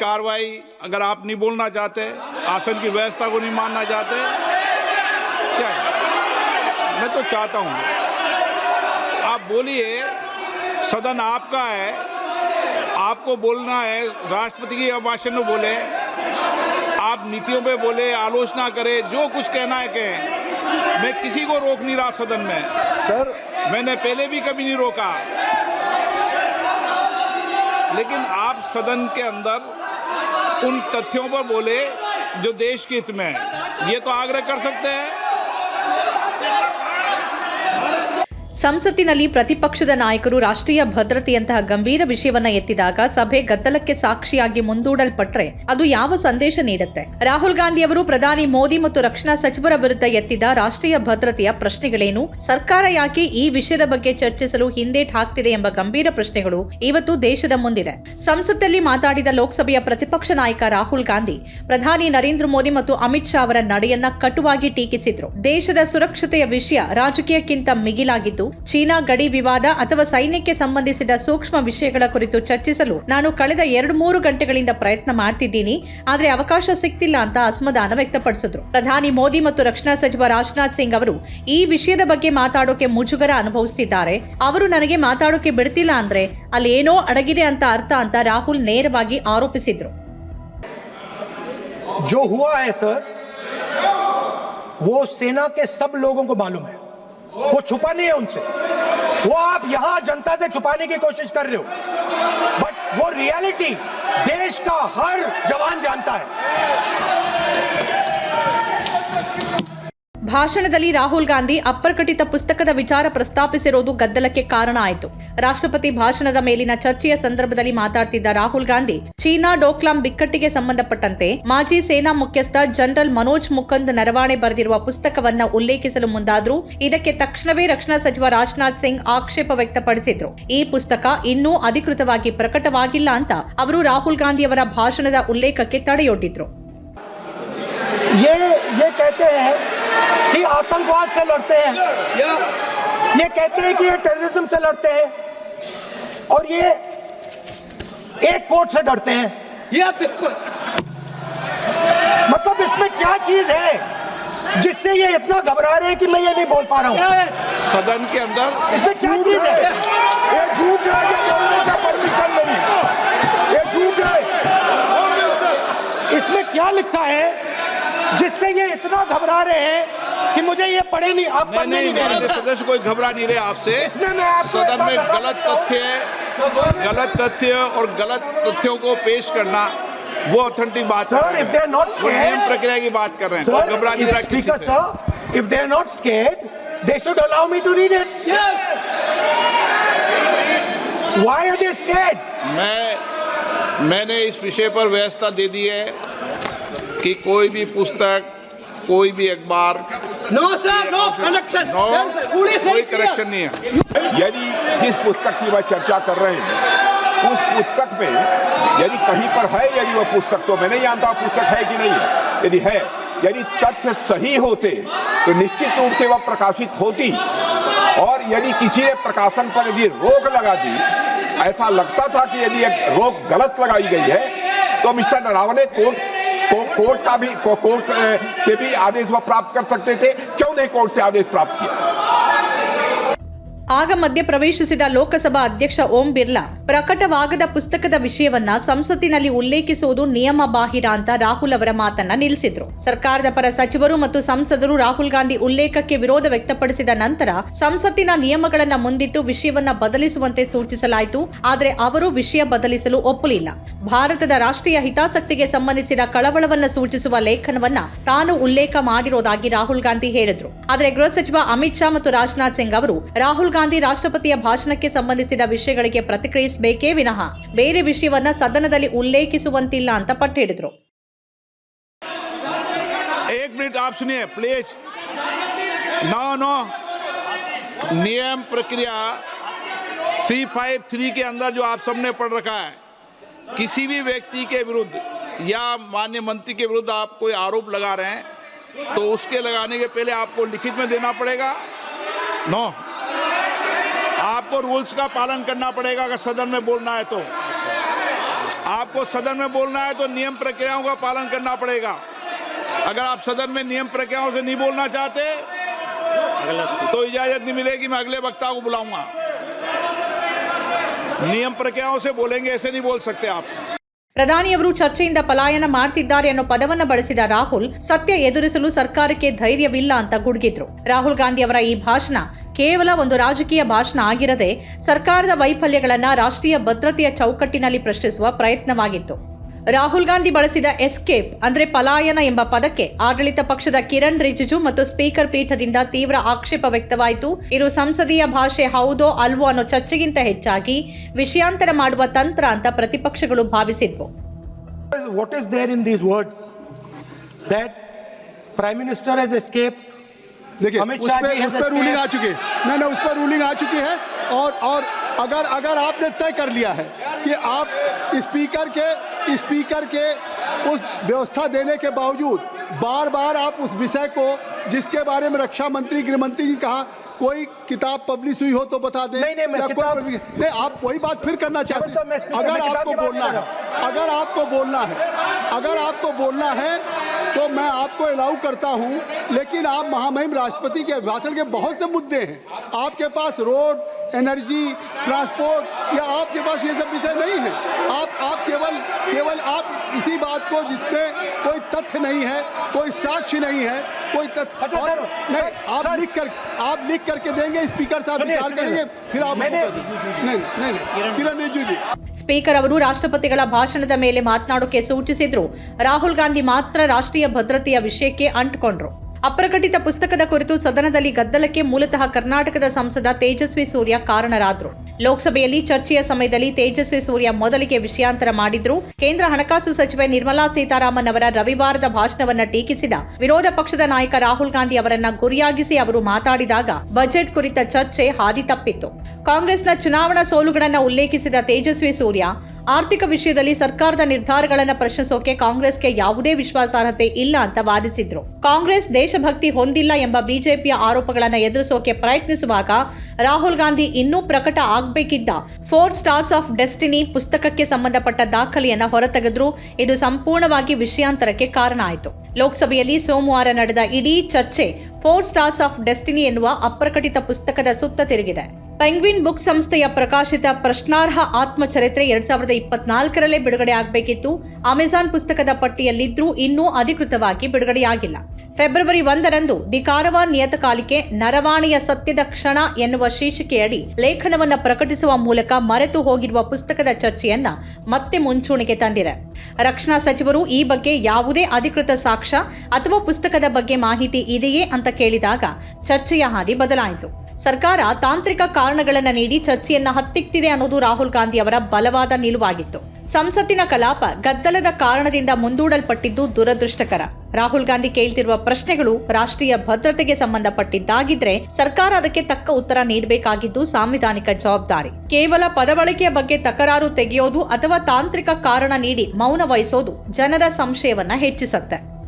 कार्रवाई अगर आप नहीं बोलना चाहते आसन की व्यवस्था को नहीं मानना चाहते क्या मैं तो चाहता हूँ। आप बोलिए सदन आपका है आपको बोलना है राष्ट्रपति की अभिभाषण में बोले आप नीतियों पे बोले आलोचना करें जो कुछ कहना है कहें। मैं किसी को रोक नहीं रहा सदन में। सर। मैंने पहले भी कभी नहीं रोका। लेकिन आप सदन के अंदर उन तथ्यों पर बोले जो देश के हित में है। ये तो आग्रह कर सकते हैं। ಸಂಸತ್ತಿನಲ್ಲಿ ಪ್ರತಿಪಕ್ಷದ ನಾಯಕರು ರಾಷ್ಟ್ರೀಯ ಭದ್ರತೆಯಂತಹ ಗಂಭೀರ ವಿಷಯವನ್ನ ಎತ್ತಿದಾಗ ಸಭೆ ಗದ್ದಲಕ್ಕೆ ಸಾಕ್ಷಿಯಾಗಿ ಮುಂದೂಡಲ್ಪಟ್ರೆ ಅದು ಯಾವ ಸಂದೇಶ ನೀಡುತ್ತೆ? ರಾಹುಲ್ ಗಾಂಧಿ ಅವರು ಪ್ರಧಾನಿ ಮೋದಿ ಮತ್ತು ರಕ್ಷಣಾ ಸಚಿವರ ವಿರುದ್ಧ ಎತ್ತಿದ ರಾಷ್ಟ್ರೀಯ ಭದ್ರತೆಯ ಪ್ರಶ್ನೆಗಳೇನು? ಸರ್ಕಾರ ಯಾಕೆ ಈ ವಿಷಯದ ಬಗ್ಗೆ ಚರ್ಚಿಸಲು ಹಿಂದೇಟ್ ಹಾಕ್ತಿದೆ ಎಂಬ ಗಂಭೀರ ಪ್ರಶ್ನೆಗಳು ಇವತ್ತು ದೇಶದ ಮುಂದಿದೆ. ಸಂಸತ್ತಲ್ಲಿ ಮಾತಾಡಿದ ಲೋಕಸಭೆಯ ಪ್ರತಿಪಕ್ಷ ನಾಯಕ ರಾಹುಲ್ ಗಾಂಧಿ, ಪ್ರಧಾನಿ ನರೇಂದ್ರ ಮೋದಿ ಮತ್ತು ಅಮಿತ್ ಶಾ ಅವರ ನಡೆಯನ್ನ ಕಟುವಾಗಿ ಟೀಕಿಸಿದ್ರು. ದೇಶದ ಸುರಕ್ಷತೆಯ ವಿಷಯ ರಾಜಕೀಯಕ್ಕಿಂತ ಮಿಗಿಲಾಗಿದ್ದು ಚೀನಾ ಗಡಿ ವಿವಾದ ಅಥವಾ ಸೈನ್ಯಕ್ಕೆ ಸಂಬಂಧಿಸಿದ ಸೂಕ್ಷ್ಮ ವಿಷಯಗಳ ಕುರಿತು ಚರ್ಚಿಸಲು ನಾನು ಕಳೆದ ಎರಡು ಮೂರು ಗಂಟೆಗಳಿಂದ ಪ್ರಯತ್ನ ಮಾಡ್ತಿದ್ದೀನಿ ಆದ್ರೆ ಅವಕಾಶ ಸಿಗ್ತಿಲ್ಲ ಅಂತ ಅಸಮಾಧಾನ ವ್ಯಕ್ತಪಡಿಸಿದ್ರು ಪ್ರಧಾನಿ ಮೋದಿ ಮತ್ತು ರಕ್ಷಣಾ ಸಚಿವ ರಾಜನಾಥ್ ಸಿಂಗ್ ಅವರು ಈ ವಿಷಯದ ಬಗ್ಗೆ ಮಾತಾಡೋಕೆ ಮುಜುಗರ ಅನುಭವಿಸ್ತಿದ್ದಾರೆ ಅವರು ನನಗೆ ಮಾತಾಡೋಕೆ ಬಿಡ್ತಿಲ್ಲ ಅಂದ್ರೆ ಅಲ್ಲಿ ಏನೋ ಅಡಗಿದೆ ಅಂತ ಅರ್ಥ ಅಂತ ರಾಹುಲ್ ನೇರವಾಗಿ ಆರೋಪಿಸಿದ್ರು जो हुआ है सर वो सेना के सब लोगों को मालूम है वो छुपा नहीं है उनसे। वो आप यहाँ जनता से छुपाने की कोशिश कर रहे हो। बट वो रियलिटी देश का हर जवान जानता है। ಭಾಷಣದಲ್ಲಿ ರಾಹುಲ್ ಗಾಂಧಿ ಅಪ್ಪರ್ಕಟಿತ ಪುಸ್ತಕದ ವಿಚಾರ ಪ್ರಸ್ತಾಪಿಸಿರೋದು ಗದ್ದಲಕ್ಕೆ ಕಾರಣ ಆಯಿತು. ರಾಷ್ಟ್ರಪತಿ ಭಾಷಣದ ಮೇಲಿನ ಚರ್ಚೆಯ ಸಂದರ್ಭದಲ್ಲಿ ಮಾತಾಡ್ತಿದ್ದ ರಾಹುಲ್ ಗಾಂಧಿ, ಚೀನಾ ಡೋಕ್ಲಾಂ ಬಿಕ್ಕಟ್ಟಿಗೆ ಸಂಬಂಧಪಟ್ಟಂತೆ ಮಾಜಿ ಸೇನಾ ಮುಖ್ಯಸ್ಥ ಜನರಲ್ ಮನೋಜ್ ಮುಕುಂದ್ ನರವಾಣೆ ಬರೆದಿರುವ ಪುಸ್ತಕವನ್ನ ಉಲ್ಲೇಖಿಸಲು ಮುಂದಾದ್ರೂ ಇದಕ್ಕೆ ತಕ್ಷಣವೇ ರಕ್ಷಣಾ ಸಚಿವ ರಾಜನಾಥ್ ಸಿಂಗ್ ಆಕ್ಷೇಪ ವ್ಯಕ್ತಪಡಿಸಿದ್ರು. ಈ ಪುಸ್ತಕ ಇನ್ನೂ ಅಧಿಕೃತವಾಗಿ ಪ್ರಕಟವಾಗಿಲ್ಲ ಅಂತ ಅವರು ರಾಹುಲ್ ಗಾಂಧಿಯವರ ಭಾಷಣದ ಉಲ್ಲೇಖಕ್ಕೆ ತಡೆಯೊಡ್ಡಿದ್ರು. कि आतंकवाद से लड़ते हैं। ये कहते हैं कि ये टेररिज्म से लड़ते हैं। और ये एक कोर्ट से डरते हैं। मतलब इसमें क्या चीज़ है जिससे ये इतना घबरा रहे हैं कि मैं ये नहीं बोल पा रहा हूँ? सदन के अंदर इसमें क्या चीज़ है? ये झूठ है ये बोलने का परमिशन नहीं। ये झूठ है। इसमें क्या लिखा है? ये इतना घबरा रहे हैं कि मुझे ये पढ़े नहीं आप पढ़ने नहीं, नहीं, नहीं, नहीं सदस्य कोई घबरा नहीं रहे आपसे। इसमें मैं आप सदन में गलत तथ्य है। तो गलत तथ्य और गलत तथ्यों को पेश करना वो ऑथेंटिक बात सर इफ़ दे नॉट नियम प्रक्रिया की बात कर रहे हैं। घबरा घबराने की speaker sir if they are not scared they should allow me to read it yes why are they scared मैं मैंने इस विषय पर व्यवस्था दे दी है कि कोई भी पुस्तक कोई भी अखबार. नो the rule is कोई. करेक्शन नहीं है यदि जिस पुस्तक की वह चर्चा कर रहे हैं उस पुस्तक में यदि कहीं पर है यदि वह पुस्तक तो मैं नहीं जानता पुस्तक है कि नहीं है यदि है यदि तथ्य सही होते तो निश्चित रूप से वह प्रकाशित होती और यदि किसी ने प्रकाशन पर यदि रोक लगा दी ऐसा लगता था कि यदि एक रोक गलत लगाई गई है तो मिस्टर नरावने कोर्ट को, कोर्ट का भी को, कोर्ट अ, से भी आदेश वह प्राप्त कर सकते थे क्यों नहीं कोर्ट से आदेश प्राप्त किया ಆಗ ಮಧ್ಯ ಪ್ರವೇಶಿಸಿದ ಲೋಕಸಭಾ ಅಧ್ಯಕ್ಷ ಓಂ ಬಿರ್ಲಾ ಪ್ರಕಟವಾಗದ ಪುಸ್ತಕದ ವಿಷಯವನ್ನ ಸಂಸತ್ತಿನಲ್ಲಿ ಉಲ್ಲೇಖಿಸುವುದು ನಿಯಮ ಬಾಹಿರ ಅಂತ ರಾಹುಲ್ ಅವರ ಮಾತನ್ನ ನಿಲ್ಲಿಸಿದ್ರು ಸರ್ಕಾರದ ಪರ ಸಚಿವರು ಮತ್ತು ಸಂಸದರು ರಾಹುಲ್ ಗಾಂಧಿ ಉಲ್ಲೇಖಕ್ಕೆ ವಿರೋಧ ವ್ಯಕ್ತಪಡಿಸಿದ ನಂತರ ಸಂಸತ್ತಿನ ನಿಯಮಗಳನ್ನ ಮುಂದಿಟ್ಟು ವಿಷಯವನ್ನ ಬದಲಿಸುವಂತೆ ಸೂಚಿಸಲಾಯಿತು ಆದರೆ ಅವರು ವಿಷಯ ಬದಲಿಸಲು ಒಪ್ಪಲಿಲ್ಲ ಭಾರತದ ರಾಷ್ಟ್ರೀಯ ಹಿತಾಸಕ್ತಿಗೆ ಸಂಬಂಧಿಸಿದ ಕಳವಳವನ್ನ ಸೂಚಿಸುವ ಲೇಖನವನ್ನ ತಾನು ಉಲ್ಲೇಖ ಮಾಡಿರೋದಾಗಿ ರಾಹುಲ್ ಗಾಂಧಿ ಹೇಳಿದ್ರು ಆದರೆ ಗೃಹ ಸಚಿವ ಅಮಿತ್ ಶಾ ಮತ್ತು ರಾಜನಾಥ್ ಸಿಂಗ್ ಅವರು ರಾಹುಲ್ ಗಾಂಧಿ ರಾಷ್ಟ್ರಪತಿಯ ಭಾಷಣಕ್ಕೆ ಸಂಬಂಧಿಸಿದ ವಿಷಯಗಳಿಗೆ ಪ್ರತಿಕ್ರಿಯಿಸಬೇಕೇ ವಿನಃ ಬೇರೆ ವಿಷಯವನ್ನ ಸದನದಲ್ಲಿ ಉಲ್ಲೇಖಿಸುವಂತಿಲ್ಲ ಅಂತ ಪಟ್ಟು ಹಿಡಿದ್ರು एक मिनट आप सुनिए प्लीज नो नो नियम प्रक्रिया 353 के अंदर जो आप सबने पढ़ रखा है किसी भी व्यक्ति के विरुद्ध या मान्य मंत्री के विरुद्ध आप कोई आरोप लगा रहे हैं तो उसके लगाने के पहले आपको लिखित में देना पड़ेगा। नो। आपको रूल्स का पालन करना पड़ेगा अगर सदन में बोलना है तो। आपको सदन में बोलना है तो नियम प्रक्रियाओं का पालन करना पड़ेगा। अगर आप सदन में नियम प्रक्रियाओं से नहीं बोलना चाहते तो इजाज़त नहीं मिलेगी, मैं अगले वक्ता को बुलाऊँगा। नियम प्रक्रियाओं से बोलेंगे ऐसे नहीं बोल सकते आप ಪ್ರಧಾನಿಯವರು ಚರ್ಚೆಯಿಂದ ಪಲಾಯನ ಮಾಡ್ತಿದ್ದಾರೆ ಅನ್ನೋ ಪದವನ್ನ ಬಳಸಿದ ರಾಹುಲ್ ಸತ್ಯ ಎದುರಿಸಲು ಸರ್ಕಾರಕ್ಕೆ ಧೈರ್ಯವಿಲ್ಲ ಅಂತ ಗುಡುಗಿದ್ರು ರಾಹುಲ್ ಗಾಂಧಿ ಅವರ ಈ ಭಾಷಣ ಕೇವಲ ಒಂದು ರಾಜಕೀಯ ಭಾಷಣ ಆಗಿರದೆ ಸರ್ಕಾರದ ವೈಫಲ್ಯಗಳನ್ನ ರಾಷ್ಟ್ರೀಯ ಭದ್ರತೆಯ ಚೌಕಟ್ಟಿನಲ್ಲಿ ಪ್ರಶ್ನಿಸುವ ಪ್ರಯತ್ನವಾಗಿತ್ತು ರಾಹುಲ್ ಗಾಂಧಿ ಬಳಸಿದ ಎಸ್ಕೇಪ್ ಅಂದ್ರೆ ಪಲಾಯನ ಎಂಬ ಪದಕ್ಕೆ ಆಡಳಿತ ಪಕ್ಷದ ಕಿರಣ್ ರಿಜಿಜು ಮತ್ತು ಸ್ಪೀಕರ್ ಪೀಠದಿಂದ ತೀವ್ರ ಆಕ್ಷೇಪ ವ್ಯಕ್ತವಾಯಿತು ಇದು ಸಂಸದೀಯ ಭಾಷೆ ಹೌದೋ ಅಲ್ವೋ ಅನ್ನೋ ಚರ್ಚೆಗಿಂತ ಹೆಚ್ಚಾಗಿ ವಿಷಯಾಂತರ ಮಾಡುವ ತಂತ್ರ ಅಂತ ಪ್ರತಿಪಕ್ಷಗಳು ಭಾವಿಸಿದ್ವು What is there in these words? That Prime Minister has escaped. देखिए अमित उस शाह पे जी उस has पे रूलिंग आ escaped. चुकी है नहीं नहीं उस पर रूलिंग आ चुकी है और और अगर अगर आपने तय कर लिया है कि आप स्पीकर के स्पीकर के उस व्यवस्था देने के बावजूद बार बार आप उस विषय को जिसके बारे में रक्षा मंत्री गृह मंत्री जी ने कहा कोई किताब पब्लिश हुई हो तो बता दें नहीं, नहीं, मैं किताब- नहीं आप वही बात फिर करना चाहते हैं। अगर आपको बोलना है अगर आपको बोलना है अगर आपको बोलना है तो मैं आपको अलाउ करता हूँ लेकिन आप महामहिम राष्ट्रपति के अभिभाषण के बहुत से मुद्दे हैं। आपके पास रोड एनर्जी ट्रांसपोर्ट या आपके पास ये सब विषय नहीं है आप आप केवल केवल आप इसी बात को जिसमें कोई तथ्य नहीं है कोई साक्ष्य नहीं है कोई तथ्य अच्छा, और- सर, नहीं सर, आप सर। लिख कर आप लिख करके देंगे स्पीकर साहब सुनिए, विचार सुनिए, करेंगे फिर आप मैंने- नहीं नहीं नहीं किरण रिजिजू जी ಸ್ಪೀಕರ್ ಅವರು ರಾಷ್ಟ್ರಪತಿಗಳ ಭಾಷಣದ ಮೇಲೆ ಮಾತನಾಡೋಕೆ ಸೂಚಿಸಿದ್ರು ರಾಹುಲ್ ಗಾಂಧಿ ಮಾತ್ರ ರಾಷ್ಟ್ರೀಯ ಭದ್ರತೆಯ ವಿಷಯಕ್ಕೆ ಅಂಟ್ಕೊಂಡ್ರು ಅಪ್ರಕಟಿತ ಪುಸ್ತಕದ ಕುರಿತು ಸದನದಲ್ಲಿ ಗದ್ದಲಕ್ಕೆ ಮೂಲತಃ ಕರ್ನಾಟಕದ ಸಂಸದ ತೇಜಸ್ವಿ ಸೂರ್ಯ ಕಾರಣರಾದ್ರು. ಲೋಕಸಭೆಯಲ್ಲಿ ಚರ್ಚೆಯ ಸಮಯದಲ್ಲಿ ತೇಜಸ್ವಿ ಸೂರ್ಯ ಮೊದಲಿಗೆ ವಿಷಯಾಂತರ ಮಾಡಿದ್ರು. ಕೇಂದ್ರ ಹಣಕಾಸು ಸಚಿವೆ ನಿರ್ಮಲಾ ಸೀತಾರಾಮನ್ ಅವರ ರವಿವಾರದ ಭಾಷಣವನ್ನ ಟೀಕಿಸಿದ ವಿರೋಧ ಪಕ್ಷದ ನಾಯಕ ರಾಹುಲ್ ಗಾಂಧಿ ಅವರನ್ನ ಗುರಿಯಾಗಿಸಿ ಅವರು ಮಾತಾಡಿದಾಗ ಬಜೆಟ್ ಕುರಿತ ಚರ್ಚೆ ಹಾದಿ ತಪ್ಪಿತ್ತು. ಕಾಂಗ್ರೆಸ್ನ ಚುನಾವಣಾ ಸೋಲುಗಳನ್ನು ಉಲ್ಲೇಖಿಸಿದ ತೇಜಸ್ವಿ ಸೂರ್ಯ ಆರ್ಥಿಕ ವಿಷಯದಲ್ಲಿ ಸರ್ಕಾರದ ನಿರ್ಧಾರಗಳನ್ನು ಪ್ರಶ್ನಿಸೋಕೆ ಕಾಂಗ್ರೆಸ್ಗೆ ಯಾವುದೇ ವಿಶ್ವಾಸಾರ್ಹತೆ ಇಲ್ಲ ಅಂತ ವಾದಿಸಿದ್ರು. ಕಾಂಗ್ರೆಸ್ ದೇಶಭಕ್ತಿ ಹೊಂದಿಲ್ಲ ಎಂಬ ಬಿಜೆಪಿಯ ಆರೋಪಗಳನ್ನು ಎದುರಿಸೋಕೆ ಪ್ರಯತ್ನಿಸುವಾಗ ರಾಹುಲ್ ಗಾಂಧಿ ಇನ್ನೂ ಪ್ರಕಟ ಆಗಬೇಕಿದ್ದ ಫೋರ್ ಸ್ಟಾರ್ಸ್ ಆಫ್ ಡೆಸ್ಟಿನಿ ಪುಸ್ತಕಕ್ಕೆ ಸಂಬಂಧಪಟ್ಟ ದಾಖಲೆಯನ್ನ ಹೊರತೆಗೆದ್ರು. ಇದು ಸಂಪೂರ್ಣವಾಗಿ ವಿಷಯಾಂತರಕ್ಕೆ ಕಾರಣ ಆಯಿತು. ಲೋಕಸಭೆಯಲ್ಲಿ ಸೋಮವಾರ ನಡೆದ ಇಡೀ ಚರ್ಚೆ ಫೋರ್ ಸ್ಟಾರ್ಸ್ ಆಫ್ ಡೆಸ್ಟಿನಿ ಎನ್ನುವ ಅಪ್ರಕಟಿತ ಪುಸ್ತಕದ ಸುತ್ತ ತಿರುಗಿದೆ. ಪೆಂಗ್ವಿನ್ ಬುಕ್ ಸಂಸ್ಥೆಯ ಪ್ರಕಾಶಿತ ಪ್ರಶ್ನಾರ್ಹ ಆತ್ಮಚರಿತ್ರೆ ಎರಡ್ ಸಾವಿರದ ಇಪ್ಪತ್ನಾಲ್ಕರಲ್ಲೇ ಬಿಡುಗಡೆ ಆಗಬೇಕಿತ್ತು. ಅಮೆಜಾನ್ ಪುಸ್ತಕದ ಪಟ್ಟಿಯಲ್ಲಿದ್ದರೂ ಇನ್ನೂ ಅಧಿಕೃತವಾಗಿ ಬಿಡುಗಡೆಯಾಗಿಲ್ಲ. ಫೆಬ್ರವರಿ ಒಂದರಂದು ದಿ ಕಾರವಾನ್ ನಿಯತಕಾಲಿಕೆ ನರವಾಣಿಯ ಸತ್ಯದ ಕ್ಷಣ ಎನ್ನುವ ಶೀರ್ಷಿಕೆಯಡಿ ಲೇಖನವನ್ನು ಪ್ರಕಟಿಸುವ ಮೂಲಕ ಮರೆತು ಹೋಗಿರುವ ಪುಸ್ತಕದ ಚರ್ಚೆಯನ್ನ ಮತ್ತೆ ಮುಂಚೂಣಿಗೆ ತಂದಿದೆ. ರಕ್ಷಣಾ ಸಚಿವರು ಈ ಬಗ್ಗೆ ಯಾವುದೇ ಅಧಿಕೃತ ಸಾಕ್ಷ್ಯ ಅಥವಾ ಪುಸ್ತಕದ ಬಗ್ಗೆ ಮಾಹಿತಿ ಇದೆಯೇ ಅಂತ ಕೇಳಿದಾಗ ಚರ್ಚೆಯ ಹಾದಿ ಬದಲಾಯಿತು. ಸರ್ಕಾರ ತಾಂತ್ರಿಕ ಕಾರಣಗಳನ್ನು ನೀಡಿ ಚರ್ಚೆಯನ್ನ ಹತ್ತಿಕ್ತಿದೆ ಅನ್ನೋದು ರಾಹುಲ್ ಗಾಂಧಿ ಅವರ ಬಲವಾದ ನಿಲುವಾಗಿತ್ತು. ಸಂಸತ್ತಿನ ಕಲಾಪ ಗದ್ದಲದ ಕಾರಣದಿಂದ ಮುಂದೂಡಲ್ಪಟ್ಟಿದ್ದು ದುರದೃಷ್ಟಕರ. ರಾಹುಲ್ ಗಾಂಧಿ ಕೇಳ್ತಿರುವ ಪ್ರಶ್ನೆಗಳು ರಾಷ್ಟ್ರೀಯ ಭದ್ರತೆಗೆ ಸಂಬಂಧಪಟ್ಟಿದ್ದಾಗಿದ್ರೆ ಸರ್ಕಾರ ಅದಕ್ಕೆ ತಕ್ಕ ಉತ್ತರ ನೀಡಬೇಕಾಗಿದ್ದು ಸಾಂವಿಧಾನಿಕ ಜವಾಬ್ದಾರಿ. ಕೇವಲ ಪದಬಳಕೆಯ ಬಗ್ಗೆ ತಕರಾರು ತೆಗೆಯೋದು ಅಥವಾ ತಾಂತ್ರಿಕ ಕಾರಣ ನೀಡಿ ಮೌನ ವಹಿಸೋದು ಜನರ ಸಂಶಯವನ್ನ ಹೆಚ್ಚಿಸುತ್ತೆ.